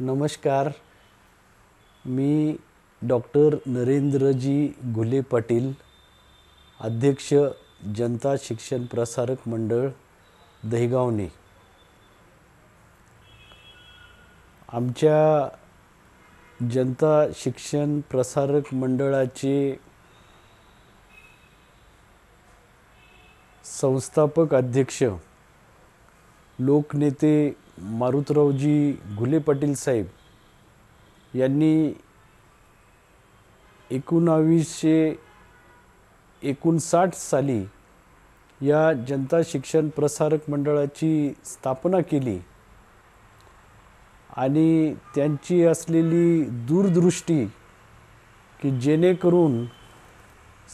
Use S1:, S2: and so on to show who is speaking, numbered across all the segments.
S1: नमस्कार. मी डॉक्टर नरेंद्रजी घुले पाटील अध्यक्ष जनता शिक्षण प्रसारक मंडळ दहिगावने. आमच्या जनता शिक्षण प्रसारक मंडळाचे संस्थापक अध्यक्ष लोकनेते मारुतरावजी घुले पाटील साहेब यांनी एकोणावीसशे एकोणसाठ साली या जनता शिक्षण प्रसारक मंडळाची स्थापना केली. आणि त्यांची असलेली दूरदृष्टी की जेणेकरून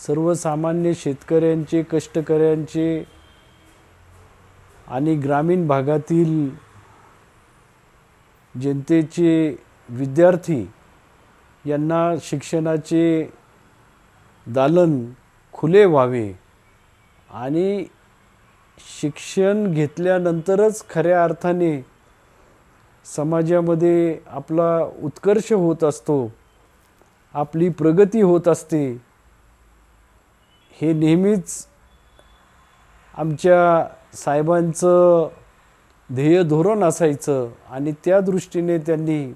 S1: सर्वसामान्य शेतकऱ्यांचे कष्टकऱ्यांचे आणि ग्रामीण भागातील जनतेचे विद्यार्थी यांना शिक्षणाचे दालन खुले व्हावे आणि शिक्षण घेतल्यानंतरच खऱ्या अर्थाने समाजामध्ये आपला उत्कर्ष होत असतो आपली प्रगती होत असते. हे नेहमीच आमच्या साहेबांचं ध्येय धोरण असायचं आणि त्या दृष्टीने त्यांनी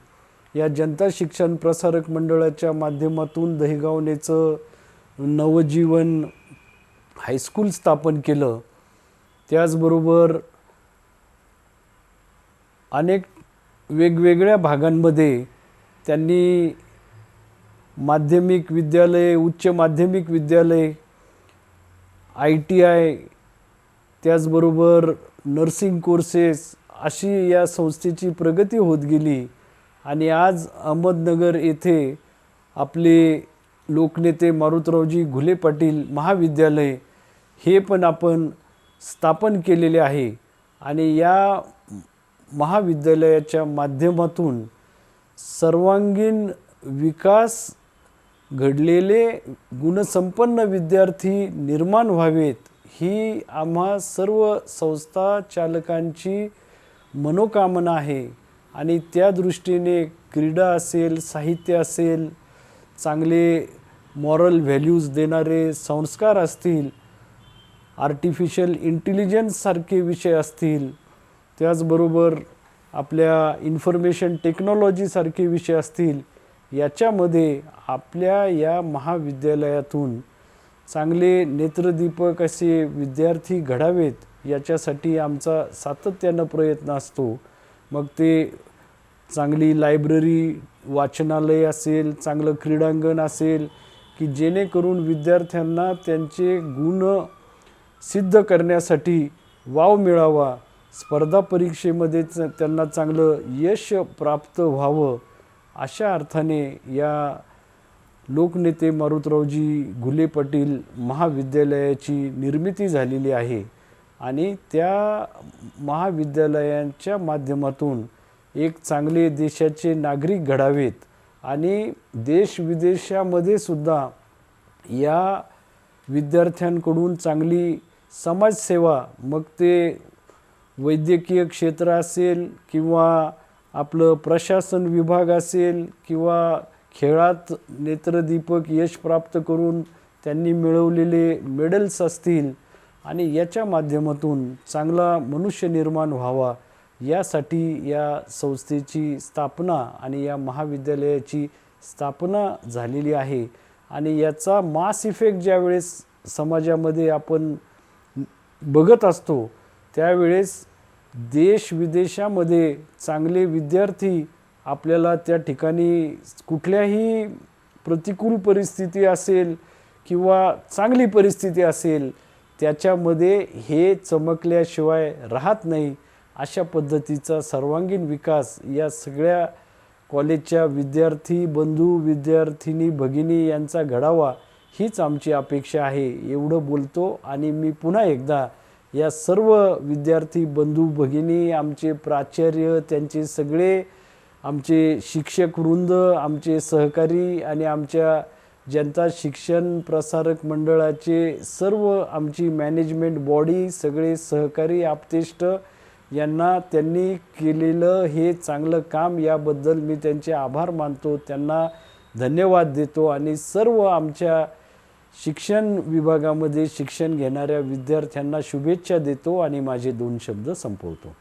S1: या जनता शिक्षण प्रसारक मंडळाच्या माध्यमातून दहिगावनेचं नवजीवन हायस्कूल स्थापन केलं. त्याचबरोबर अनेक वेगवेगळ्या भागांमध्ये त्यांनी माध्यमिक विद्यालय उच्च माध्यमिक विद्यालय आय टी आय त्याचबरोबर नर्सिंग कोर्सेस अशी या संस्थेची प्रगती होत गेली. आणि आज अहमदनगर येथे आपले लोकनेते मारुतरावजी घुले पाटील महाविद्यालय हे पण आपण स्थापन केलेले आहे. आणि या महाविद्यालयाच्या माध्यमातून सर्वांगीण विकास घडलेले गुणसंपन्न विद्यार्थी निर्माण व्हावेत. ही आम्हा सर्व संस्था चालकांची मनोकामना आहे. आणि त्या दृष्टीने क्रीडा असेल साहित्य असेल चांगले मॉरल व्हॅल्यूज देणारे संस्कार असतील आर्टिफिशियल इंटेलिजन्ससारखे विषय असतील त्याचबरोबर आपल्या इन्फॉर्मेशन टेक्नॉलॉजीसारखे विषय असतील याच्यामध्ये आपल्या या महाविद्यालयातून चांगले नेत्रदीपक असे विद्यार्थी घडावेत याच्यासाठी आमचा सातत्यानं प्रयत्न असतो. मग ते चांगली लायब्ररी वाचनालय असेल चांगलं क्रीडांगण असेल की जेणेकरून विद्यार्थ्यांना त्यांचे गुण सिद्ध करण्यासाठी वाव मिळावा. स्पर्धा परीक्षेमध्ये त्यांना चांगलं यश प्राप्त व्हावं अशा अर्थाने या लोकनेते मारुतरावजी घुले पाटील महाविद्यालयाची निर्मिती झालेली आहे. आणि त्या महाविद्यालयांच्या माध्यमातून एक चांगले देशाचे नागरिक घडावेत. आणि देश विदेशामध्ये सुद्धा या विद्यार्थ्यांकडून चांगली समाजसेवा मग ते वैद्यकीय क्षेत्र असेल किंवा आपलं प्रशासन विभाग असेल किंवा खेळात नेत्रदीपक यश प्राप्त करून त्यांनी मिळवलेले मेडल्स असतील आणि याच्या माध्यमातून चांगला मनुष्य निर्माण व्हावा यासाठी या संस्थेची स्थापना आणि या महाविद्यालयाची स्थापना झालेली आहे. आणि याचा मास इफेक्ट ज्यावेळेस समाजामध्ये आपण बघत असतो त्यावेळेस देश विदेशामध्ये चांगले विद्यार्थी आपल्याला त्या ठिकाणी कुठल्याही प्रतिकूल परिस्थिती असेल किंवा चांगली परिस्थिती असेल त्याच्यामध्ये हे चमकल्याशिवाय राहत नाही अशा पद्धतीचा सर्वांगीण विकास या सगळ्या कॉलेजच्या विद्यार्थी बंधू विद्यार्थिनी भगिनी यांचा घडावा हीच आमची अपेक्षा आहे एवढं बोलतो. आणि मी पुन्हा एकदा या सर्व विद्यार्थी बंधू भगिनी आमचे प्राचार्य त्यांचे सगळे आमचे शिक्षक वृंद आमचे सहकारी आणि आमच्या जनता शिक्षण प्रसारक मंडळाचे सर्व आमची मॅनेजमेंट बॉडी सगळे सहकारी आपतेष्ट यांना त्यांनी केलेलं हे चांगलं काम याबद्दल मी त्यांचे आभार मानतो. त्यांना धन्यवाद देतो आणि सर्व आमच्या शिक्षण विभागामध्ये शिक्षण घेणाऱ्या विद्यार्थ्यांना शुभेच्छा देतो आणि माझे दोन शब्द संपवतो.